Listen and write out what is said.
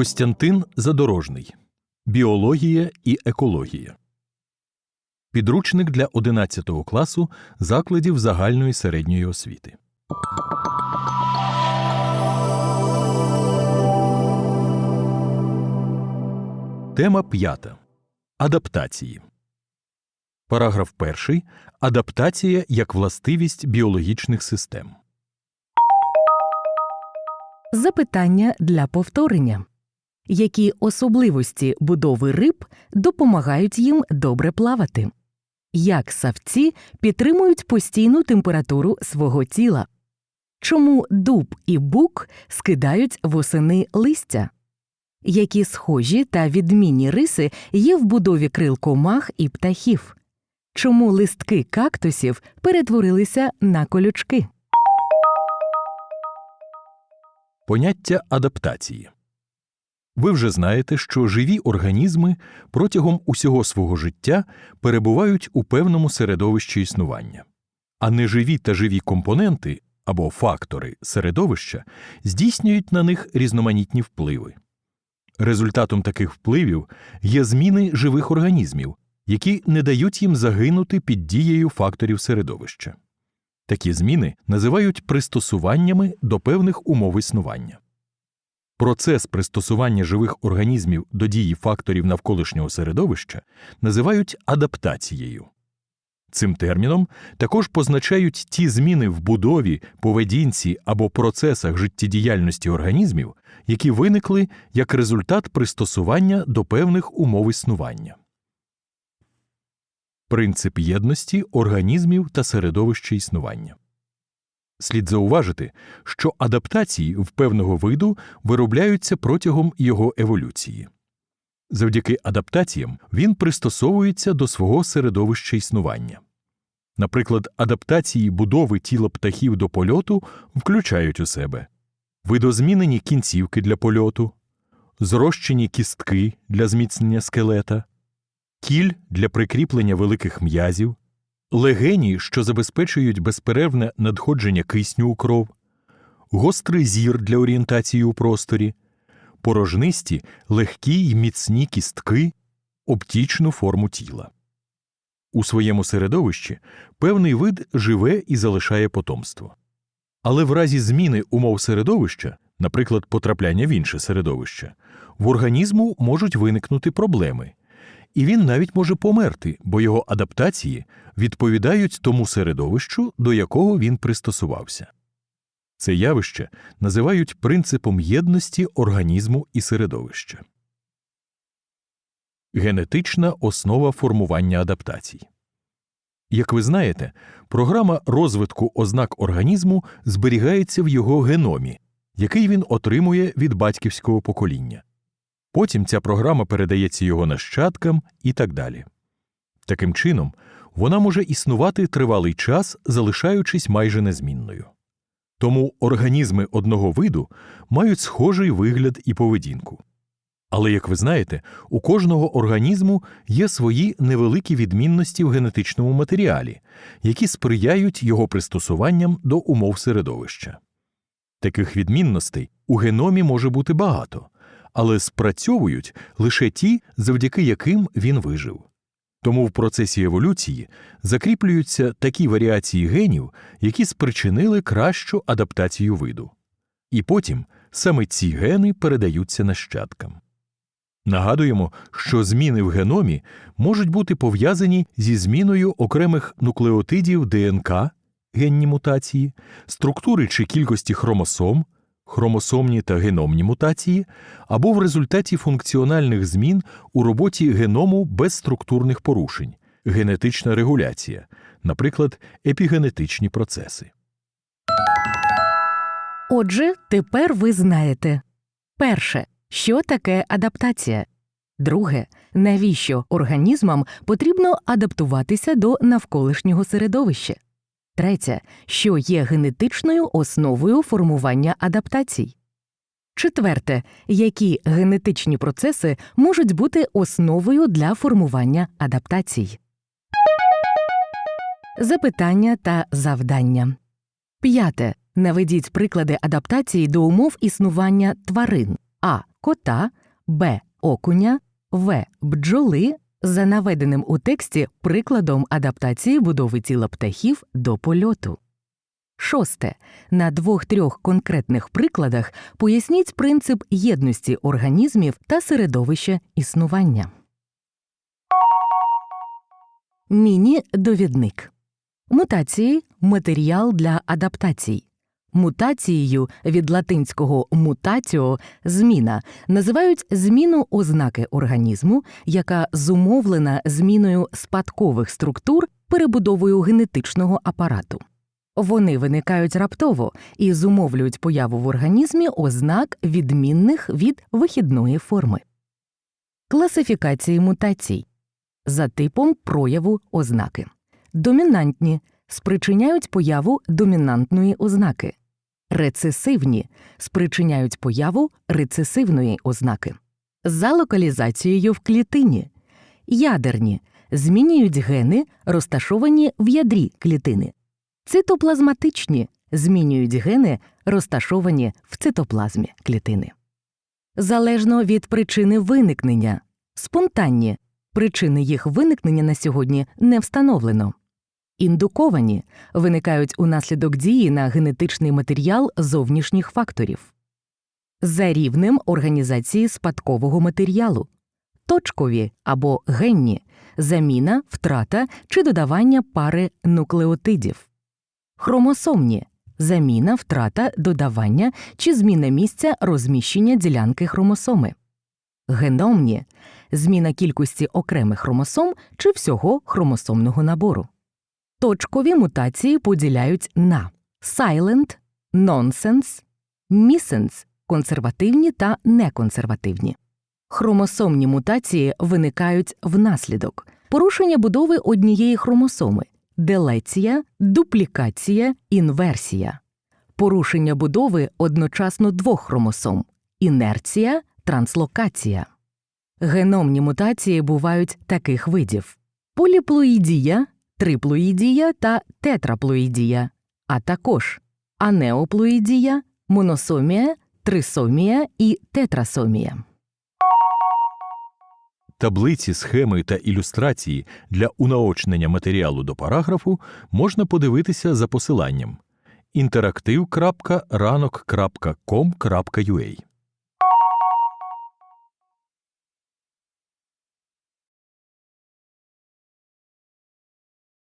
Костянтин Задорожний. Біологія і екологія. Підручник для 11 класу закладів загальної середньої освіти. Тема п'ята. Адаптації. Параграф перший. Адаптація як властивість біологічних систем. Запитання для повторення. Які особливості будови риб допомагають їм добре плавати? Як савці підтримують постійну температуру свого тіла? Чому дуб і бук скидають восени листя? Які схожі та відмінні риси є в будові крил комах і птахів? Чому листки кактусів перетворилися на колючки? Поняття адаптації. Ви вже знаєте, що живі організми протягом усього свого життя перебувають у певному середовищі існування, а неживі та живі компоненти або фактори середовища здійснюють на них різноманітні впливи. Результатом таких впливів є зміни живих організмів, які не дають їм загинути під дією факторів середовища. Такі зміни називають пристосуваннями до певних умов існування. Процес пристосування живих організмів до дії факторів навколишнього середовища називають адаптацією. Цим терміном також позначають ті зміни в будові, поведінці або процесах життєдіяльності організмів, які виникли як результат пристосування до певних умов існування. Принцип єдності організмів та середовища існування. Слід зауважити, що адаптації в певного виду виробляються протягом його еволюції. Завдяки адаптаціям він пристосовується до свого середовища існування. Наприклад, адаптації будови тіла птахів до польоту включають у себе видозмінені кінцівки для польоту, зрощені кістки для зміцнення скелета, кіль для прикріплення великих м'язів, легені, що забезпечують безперервне надходження кисню у кров, гострий зір для орієнтації у просторі, порожнисті, легкі й міцні кістки, оптічну форму тіла. У своєму середовищі певний вид живе і залишає потомство. Але в разі зміни умов середовища, наприклад, потрапляння в інше середовище, в організму можуть виникнути проблеми, і він навіть може померти, бо його адаптації відповідають тому середовищу, до якого він пристосувався. Це явище називають принципом єдності організму і середовища. Генетична основа формування адаптацій. Як ви знаєте, програма розвитку ознак організму зберігається в його геномі, який він отримує від батьківського покоління. Потім ця програма передається його нащадкам і так далі. Таким чином, вона може існувати тривалий час, залишаючись майже незмінною. Тому організми одного виду мають схожий вигляд і поведінку. Але, як ви знаєте, у кожного організму є свої невеликі відмінності в генетичному матеріалі, які сприяють його пристосуванням до умов середовища. Таких відмінностей у геномі може бути багато, але спрацьовують лише ті, завдяки яким він вижив. Тому в процесі еволюції закріплюються такі варіації генів, які спричинили кращу адаптацію виду. І потім саме ці гени передаються нащадкам. Нагадуємо, що зміни в геномі можуть бути пов'язані зі зміною окремих нуклеотидів ДНК генні мутації, структури чи кількості хромосом, хромосомні та геномні мутації, або в результаті функціональних змін у роботі геному без структурних порушень, генетична регуляція, наприклад, епігенетичні процеси. Отже, тепер ви знаєте перше, що таке адаптація. Друге, навіщо організмам потрібно адаптуватися до навколишнього середовища. Третє, що є генетичною основою формування адаптацій. Четверте, які генетичні процеси можуть бути основою для формування адаптацій. Запитання та завдання. П'яте. Наведіть приклади адаптації до умов існування тварин. А. кота, Б. Окуня, В. Бджоли за наведеним у тексті прикладом адаптації будови тіла птахів до польоту. Шосте. На двох-трьох конкретних прикладах поясніть принцип єдності організмів та середовища існування. Міні-довідник. Мутації матеріал для адаптацій. Мутацією від латинського мутатіо зміна називають зміну ознаки організму, яка зумовлена зміною спадкових структур перебудовою генетичного апарату. Вони виникають раптово і зумовлюють появу в організмі ознак відмінних від вихідної форми. Класифікації мутацій за типом прояву ознаки. Домінантні спричиняють появу домінантної ознаки. Рецесивні спричиняють появу рецесивної ознаки. За локалізацією в клітині. Ядерні змінюють гени, розташовані в ядрі клітини. Цитоплазматичні змінюють гени, розташовані в цитоплазмі клітини. Залежно від причини виникнення. Спонтанні причини їх виникнення на сьогодні не встановлено. Індуковані виникають унаслідок дії на генетичний матеріал зовнішніх факторів. За рівнем організації спадкового матеріалу. Точкові або генні заміна, втрата чи додавання пари нуклеотидів. Хромосомні заміна, втрата, додавання чи зміна місця розміщення ділянки хромосоми. Геномні зміна кількості окремих хромосом чи всього хромосомного набору. Точкові мутації поділяють на silent, nonsense, missense – консервативні та неконсервативні. Хромосомні мутації виникають внаслідок порушення будови однієї хромосоми, делеція, дуплікація, інверсія, порушення будови одночасно двох хромосом, інерція, транслокація. Геномні мутації бувають таких видів: поліплоїдія, триплоїдія та тетраплоїдія, а також анеоплоїдія, моносомія, трисомія і тетрасомія. Таблиці, схеми та ілюстрації для унаочнення матеріалу до параграфу можна подивитися за посиланням interaktiv.ranok.com.ua